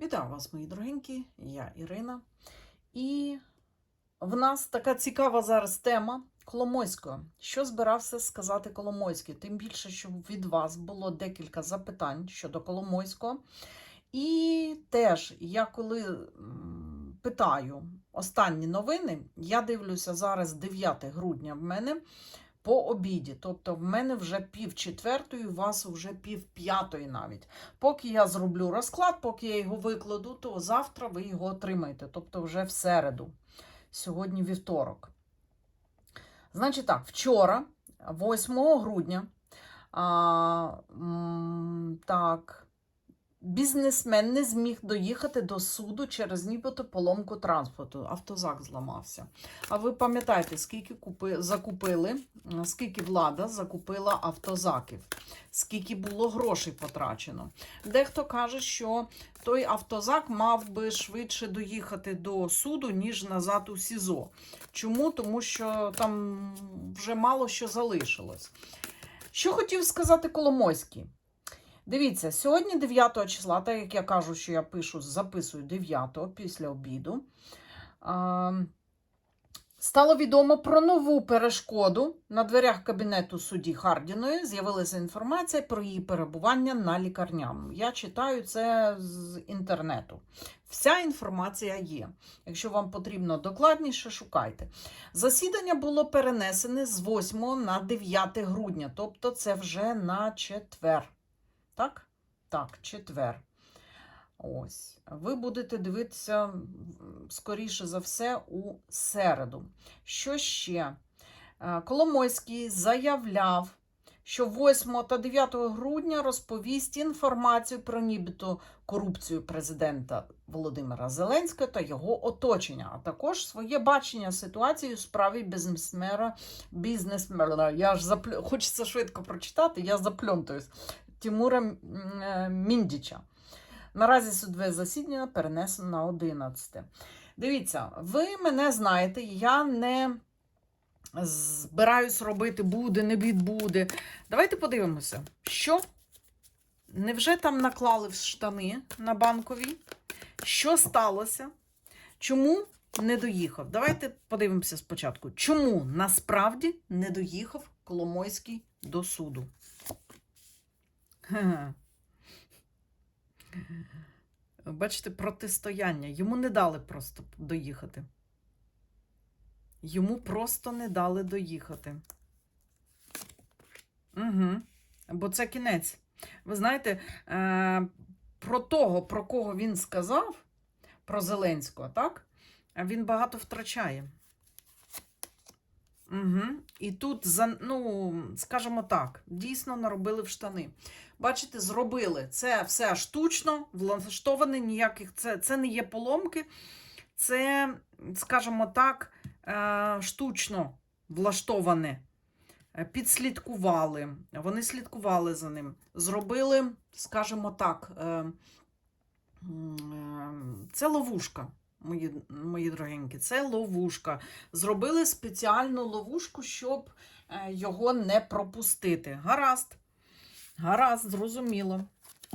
Вітаю вас, мої дорогенькі, я Ірина. І в нас така цікава зараз тема Коломойського. Що збирався сказати Коломойський? Тим більше, що від вас було декілька запитань щодо Коломойського. І теж я коли питаю останні новини, я дивлюся зараз 9 грудня в мене по обіді. Тобто в мене вже пів четвертої, у вас вже пів п'ятої навіть. Поки я зроблю розклад, поки я його викладу, то завтра ви його отримаєте. Тобто вже в середу. Сьогодні вівторок. Значить так, вчора, 8 грудня, а, м, так, бізнесмен не зміг доїхати до суду через нібито поломку транспорту. Автозак зламався. А ви пам'ятаєте, скільки купи, закупили, скільки влада закупила автозаків, скільки було грошей потрачено. Дехто каже, що той автозак мав би швидше доїхати до суду, ніж назад у СІЗО. Чому? Тому що там вже мало що залишилось. Що хотів сказати Коломойський? Дивіться, сьогодні 9 числа, так як я кажу, що я пишу, записую 9 після обіду. Стало відомо про нову перешкоду на дверях кабінету судді Хардіної. З'явилася інформація про її перебування на лікарняному. Я читаю це з інтернету. Вся інформація є. Якщо вам потрібно докладніше, шукайте. Засідання було перенесене з 8 на 9 грудня, тобто це вже на четвер. Так? Так, четвер. Ось. Ви будете дивитися, скоріше за все, у середу. Що ще? Е, Коломойський заявляв, що 8 та 9 грудня розповість інформацію про нібито корупцію президента Володимира Зеленського та його оточення, а також своє бачення ситуації у справі бізнесмера, бізнесмера. Я ж заплю... хочеться швидко прочитати, я запльонтуюсь. Тимура е, Міндіча. Наразі судове засідання перенесено на 11. Дивіться, ви мене знаєте, я не збираюсь робити буде, не відбуде. Давайте подивимося, що невже там наклали в штани на банковій? Що сталося? Чому не доїхав? Давайте подивимося спочатку. Чому насправді не доїхав Коломойський до суду? Бачите, протистояння. Йому не дали просто доїхати. Йому просто не дали доїхати. Угу. Бо це кінець. Ви знаєте, е, про того, про кого він сказав, про Зеленського, так? Він багато втрачає. Угу. І тут, ну, скажімо так, дійсно наробили в штани. Бачите, зробили це все штучно, влаштоване ніяких. Це, це не є поломки, це, скажімо так, е, штучно влаштоване. Е, Підслідкували, вони слідкували за ним. Зробили, скажімо так, е, це ловушка. Мої, мої дорогенькі, це ловушка. Зробили спеціальну ловушку, щоб е, його не пропустити. Гаразд. Гаразд, зрозуміло.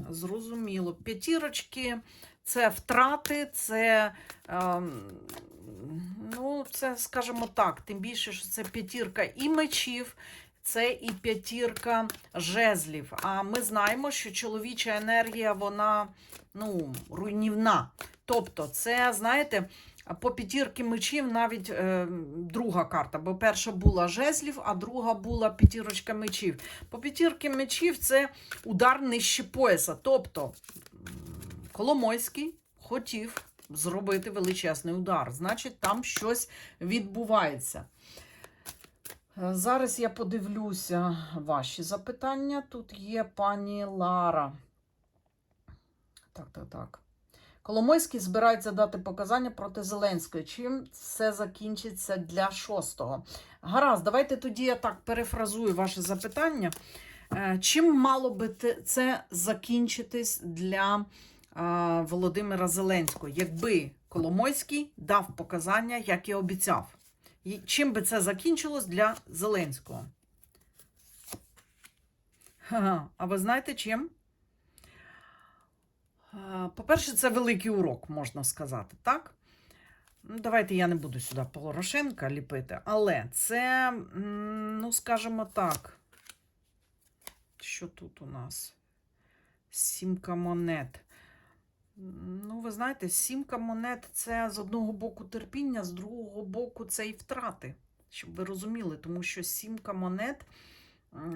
Зрозуміло. П'ятірочки це втрати, це, ем, ну, це, скажімо так, тим більше, що це п'ятірка і мечів, це і п'ятірка жезлів. А ми знаємо, що чоловіча енергія, вона ну, руйнівна. Тобто, це, знаєте, по п'ятірки мечів навіть е, друга карта, бо перша була жезлів, а друга була п'ятірочка мечів. По п'ятірки мечів це удар нижче пояса. Тобто Коломойський хотів зробити величезний удар. Значить, там щось відбувається. Е, Зараз я подивлюся ваші запитання. Тут є пані Лара. Так, так, так. Коломойський збирається дати показання проти Зеленської. Чим все закінчиться для шостого? Гаразд, давайте тоді я так перефразую ваше запитання. Е, Чим мало би це закінчитись для е, Володимира Зеленського, якби Коломойський дав показання, як і обіцяв? Чим би це закінчилось для Зеленського? А ви знаєте чим? По-перше, це великий урок, можна сказати, так? Ну, давайте я не буду сюди Порошенка ліпити, але це, ну, скажімо так, що тут у нас? Сімка монет. Ну, ви знаєте, сімка монет це з одного боку терпіння, з другого боку це і втрати. Щоб ви розуміли, тому що сімка монет,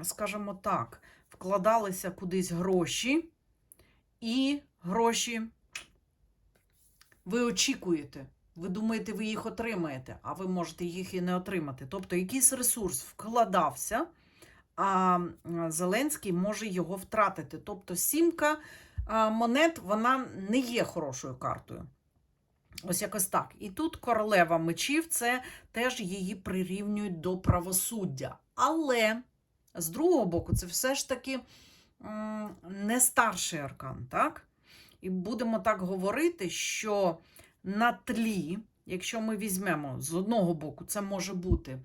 скажімо так, вкладалися кудись гроші, і гроші ви очікуєте. Ви думаєте, ви їх отримаєте, а ви можете їх і не отримати. Тобто якийсь ресурс вкладався, а Зеленський може його втратити. Тобто сімка монет вона не є хорошою картою. Ось якось так. І тут королева мечів це теж її прирівнюють до правосуддя. Але з другого боку, це все ж таки не старший аркан, так? І будемо так говорити, що на тлі, якщо ми візьмемо з одного боку, це може бути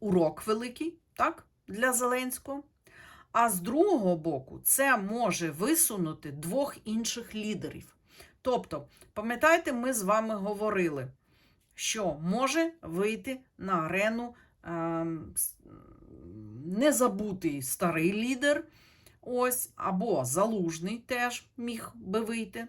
урок великий, так, для Зеленського. А з другого боку, це може висунути двох інших лідерів. Тобто, пам'ятаєте, ми з вами говорили, що може вийти на арену с- незабутий старий лідер, ось, або залужний теж міг би вийти.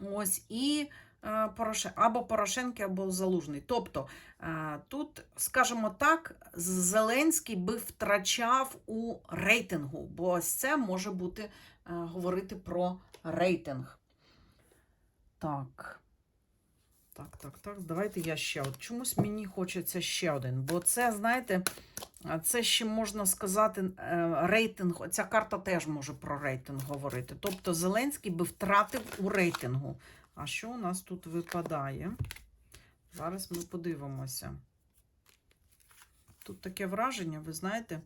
Ось, і е, Пороше... або Порошенки, або Залужний. Тобто е, тут, скажімо так, Зеленський би втрачав у рейтингу, бо ось це може бути е, говорити про рейтинг. Так. Так, так. Давайте я ще. От чомусь мені хочеться ще один. Бо це, знаєте, це ще можна сказати, е, рейтинг. Ця карта теж може про рейтинг говорити. Тобто Зеленський би втратив у рейтингу. А що у нас тут випадає? Зараз ми подивимося. Тут таке враження, ви знаєте.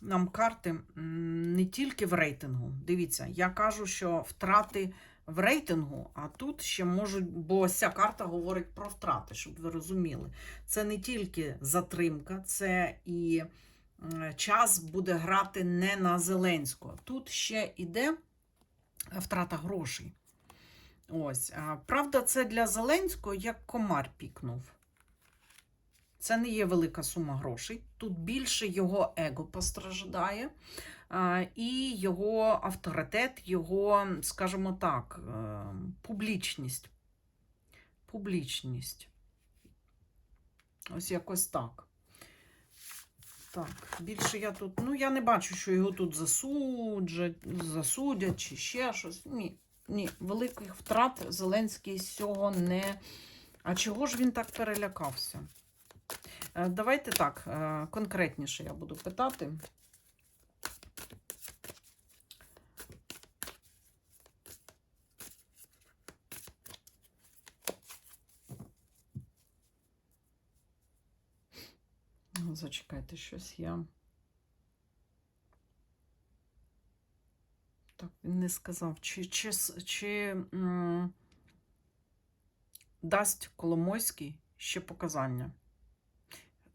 Нам карти не тільки в рейтингу. Дивіться, я кажу, що втрати в рейтингу, а тут ще можуть, бо ця карта говорить про втрати, щоб ви розуміли. Це не тільки затримка, це і час буде грати не на Зеленського. Тут ще іде втрата грошей. Ось, правда, це для Зеленського як комар пікнув. Це не є велика сума грошей. Тут більше його его постраждає, і його авторитет, його, скажімо так, е, публічність. Публічність. Ось якось так. Так, більше я тут. Ну, я не бачу, що його тут засуджать, засудять чи ще щось. Ні, ні, великих втрат Зеленський з цього не. А чого ж він так перелякався? Е, Давайте так, е, конкретніше я буду питати. Зачекайте, щось я. Так, він не сказав, чи, чи, чи м, дасть Коломойський ще показання.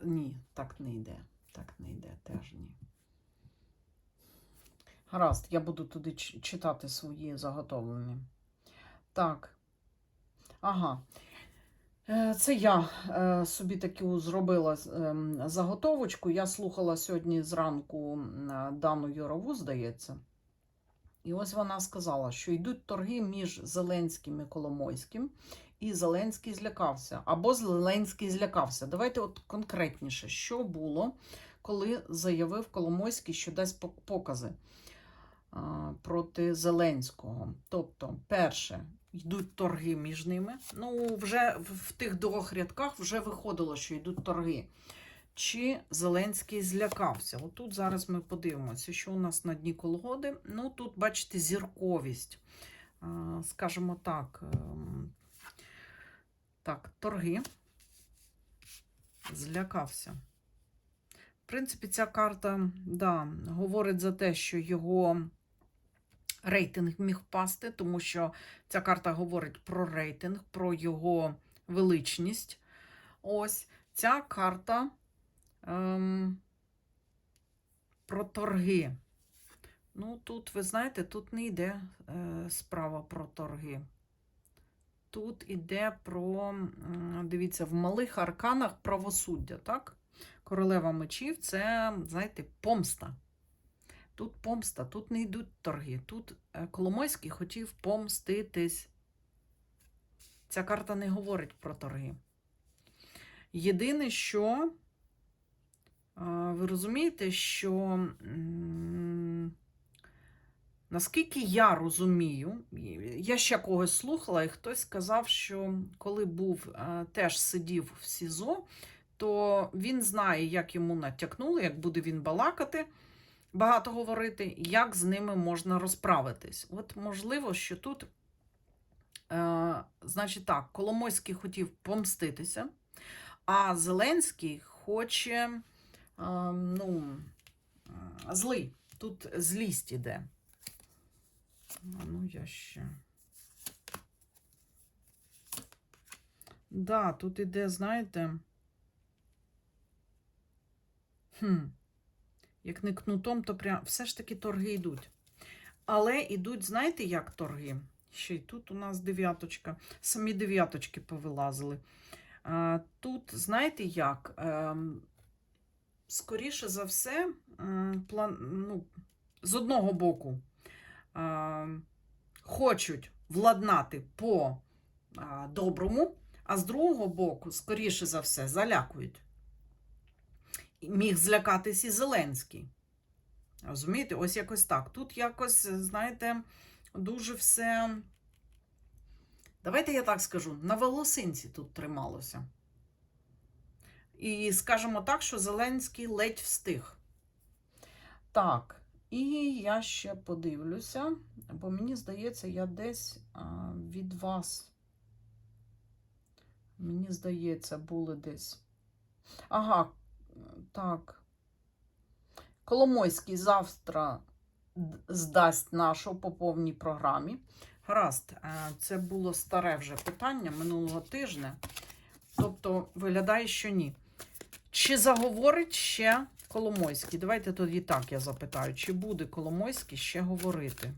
Ні, так не йде. Так не йде, теж ні. Гаразд, я буду туди читати свої заготовлені. Так. Ага. Е, Це я е, собі таку зробила ем, заготовочку. Я слухала сьогодні зранку е, Дану Юрову, здається. І ось вона сказала, що йдуть торги між Зеленським і Коломойським, і Зеленський злякався. Або Зеленський злякався. Давайте от конкретніше, що було, коли заявив Коломойський, що дасть покази проти Зеленського. Тобто, перше, йдуть торги між ними. Ну, вже в, тих двох рядках вже виходило, що йдуть торги. Чи Зеленський злякався? Отут зараз ми подивимося, що у нас на дні колгоди. Ну, тут, бачите, зірковість. Скажімо так, ем, так, торги. Злякався. В принципі, ця карта да, говорить за те, що його рейтинг міг впасти, тому що ця карта говорить про рейтинг, про його величність. Ось ця карта Ем, про торги. Ну, тут, ви знаєте, тут не йде е, справа про торги. Тут іде про, дивіться, в малих арканах правосуддя, так? Королева мечів це, знаєте, помста. Тут помста, тут не йдуть торги. Тут е, Коломойський хотів помститись. Ця карта не говорить про торги. Єдине, що ви розумієте, що наскільки я розумію, я ще когось слухала, і хтось сказав, що коли був теж сидів в СІЗО, то він знає, як йому натякнули, як буде він балакати, багато говорити, як з ними можна розправитись. От можливо, що тут, е, значить так, Коломойський хотів помститися, а Зеленський хоче, е, ну, злий. Тут злість іде. Ну, я ще. Да, тут іде, знаєте. Хм. Як не кнутом, то прям все ж таки торги йдуть. Але йдуть, знаєте, як торги? Ще й тут у нас дев'яточка. Самі дев'яточки повилазили. Тут, знаєте як? Ем, скоріше за все, план, ну, з одного боку хочуть владнати по доброму, а з другого боку, скоріше за все, залякують. Міг злякатись і Зеленський. Розумієте, ось якось так. Тут якось, знаєте, дуже все. Давайте я так скажу, на волосинці тут трималося. І скажемо так, що Зеленський ледь встиг. Так, і я ще подивлюся, бо мені здається, я десь від вас. Мені здається, були десь. Ага, так. Коломойський завтра здасть нашу по повній програмі. Гаразд, е, це було старе вже питання минулого тижня. Тобто, виглядає, що ні. Чи заговорить ще Коломойський? Давайте тоді так я запитаю, чи буде Коломойський ще говорити?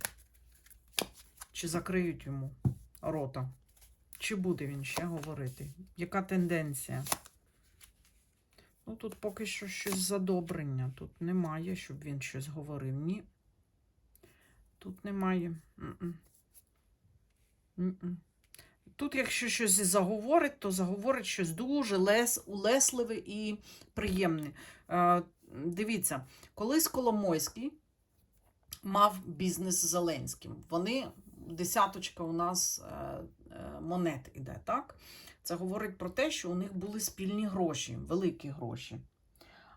Чи закриють йому рота? Чи буде він ще говорити? Яка тенденція? Ну, тут поки що щось задобрення. Тут немає, щоб він щось говорив. Ні. Тут немає. М-м. М-м. Тут, якщо щось заговорить, то заговорить щось дуже лес, улесливе і приємне. Е, дивіться, колись Коломойський мав бізнес з Зеленським. Вони, десяточка у нас е, монет іде, так? Це говорить про те, що у них були спільні гроші, великі гроші.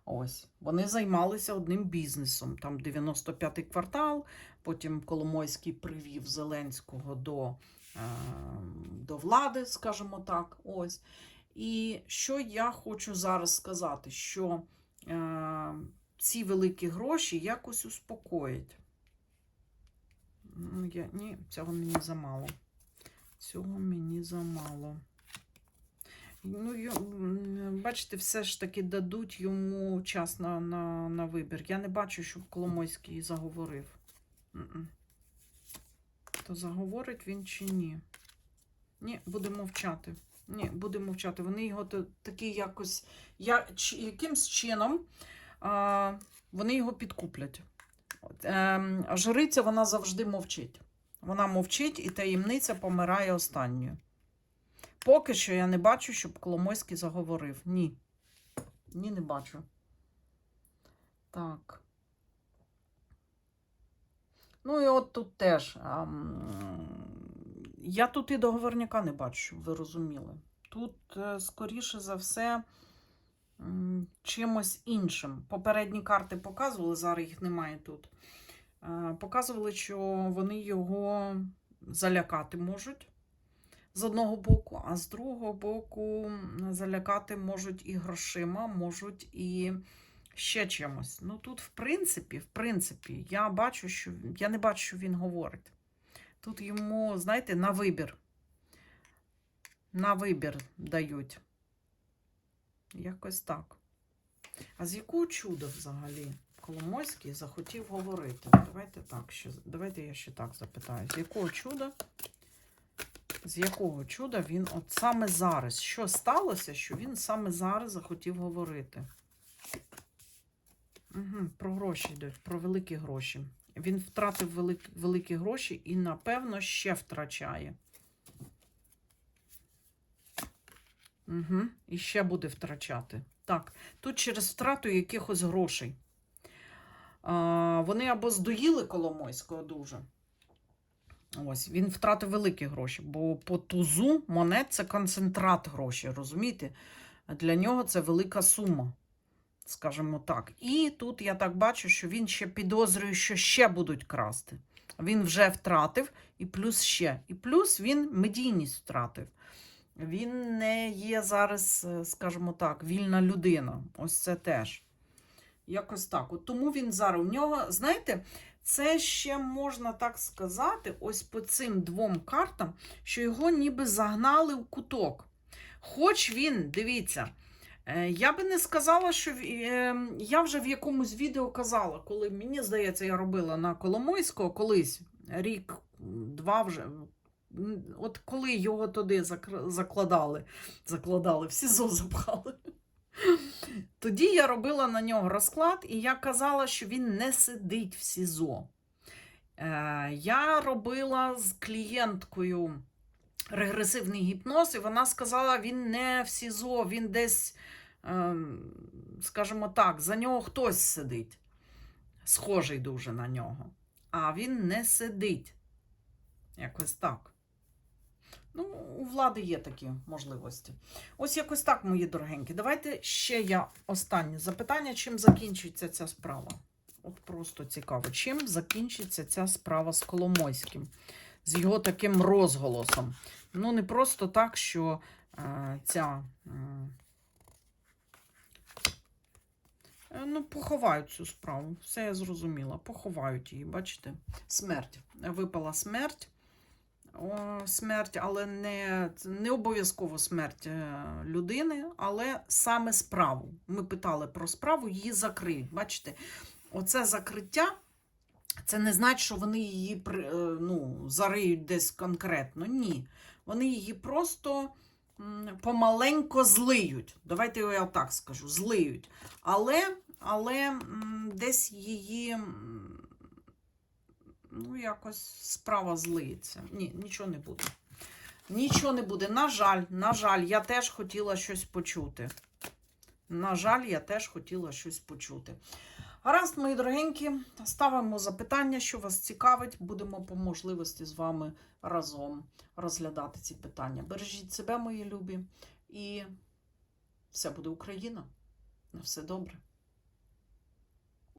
Ось, вони займалися одним бізнесом. Там 95-й квартал, потім Коломойський привів Зеленського до, е, до влади, скажімо так. Ось. І що я хочу зараз сказати, що е, ці великі гроші якось успокоять. Ну, Я, ні, цього мені замало. Цього мені замало. Ну, бачите, все ж таки дадуть йому час на, на, на вибір. Я не бачу, щоб Коломойський заговорив. То заговорить він чи ні? Ні, буде мовчати. Ні, буде мовчати. Вони його та- такі якось я, чи, якимсь чином а, вони його підкуплять. Ем, жриця вона завжди мовчить. Вона мовчить і таємниця помирає останньою. Поки що я не бачу, щоб Коломойський заговорив. Ні. Ні, не бачу. Так. Ну і от тут теж. ам, я тут і договорняка не бачу, щоб ви розуміли. Тут, е, скоріше за все, чимось іншим. Попередні карти показували, зараз їх немає тут. Е, Показували, що вони його залякати можуть з одного боку, а з другого боку залякати можуть і грошима, можуть і ще чимось. Ну тут, в принципі, в принципі, я бачу, що я не бачу, що він говорить. Тут йому, знаєте, на вибір. На вибір дають. Якось так. А з якого чуда взагалі Коломойський захотів говорити? Давайте так, ще, давайте я ще так запитаю. З якого чуда? З якого чуда він от саме зараз? Що сталося, що він саме зараз захотів говорити? Угу, про гроші йдуть, про великі гроші. Він втратив велик, великі гроші і, напевно, ще втрачає. Угу, і ще буде втрачати. Так, тут через втрату якихось грошей. Вони або здоїли Коломойського дуже. Ось, він втратив великі гроші, бо по тузу монет це концентрат грошей, розумієте? Для нього це велика сума, скажімо так. І тут я так бачу, що він ще підозрює, що ще будуть красти. Він вже втратив, і плюс ще. І плюс він медійність втратив. Він не є зараз, е, скажімо так, вільна людина. Ось це теж. Якось так. От тому він зараз у нього, знаєте, це ще можна так сказати, ось по цим двом картам, що його ніби загнали в куток. Хоч він, дивіться, е, я би не сказала, що е, я вже в якомусь відео казала, коли мені здається, я робила на Коломойського колись, рік, два вже. От коли його туди закладали, закладали, в СІЗО запхали. Тоді я робила на нього розклад, і я казала, що він не сидить в СІЗО. Е, я робила з клієнткою регресивний гіпноз, і вона сказала, він не в СІЗО, він десь, ем, скажімо так, за нього хтось сидить. Схожий дуже на нього. А він не сидить. Якось так. Ну, у влади є такі можливості. Ось якось так, мої дорогенькі. Давайте ще я останнє запитання, чим закінчиться ця справа. От просто цікаво, чим закінчиться ця справа з Коломойським, з його таким розголосом. Ну, не просто так, що е, ця. е, Ну, поховають цю справу. Все я зрозуміла. Поховають її, бачите? Смерть. Випала смерть. Смерть, але не, не обов'язково смерть е, людини, але саме справу. Ми питали про справу, її закриють. Бачите, оце закриття. Це не значить, що вони її е, ну, зариють десь конкретно. Ні. Вони її просто помаленько злиють. Давайте я так скажу: злиють. Але, але десь її. Ну, якось справа злиється. Ні, нічого не буде. Нічого не буде. На жаль, на жаль, я теж хотіла щось почути. На жаль, я теж хотіла щось почути. Гаразд, мої дорогенькі, ставимо запитання, що вас цікавить. Будемо по можливості з вами разом розглядати ці питання. Бережіть себе, мої любі, і все буде Україна. На все добре.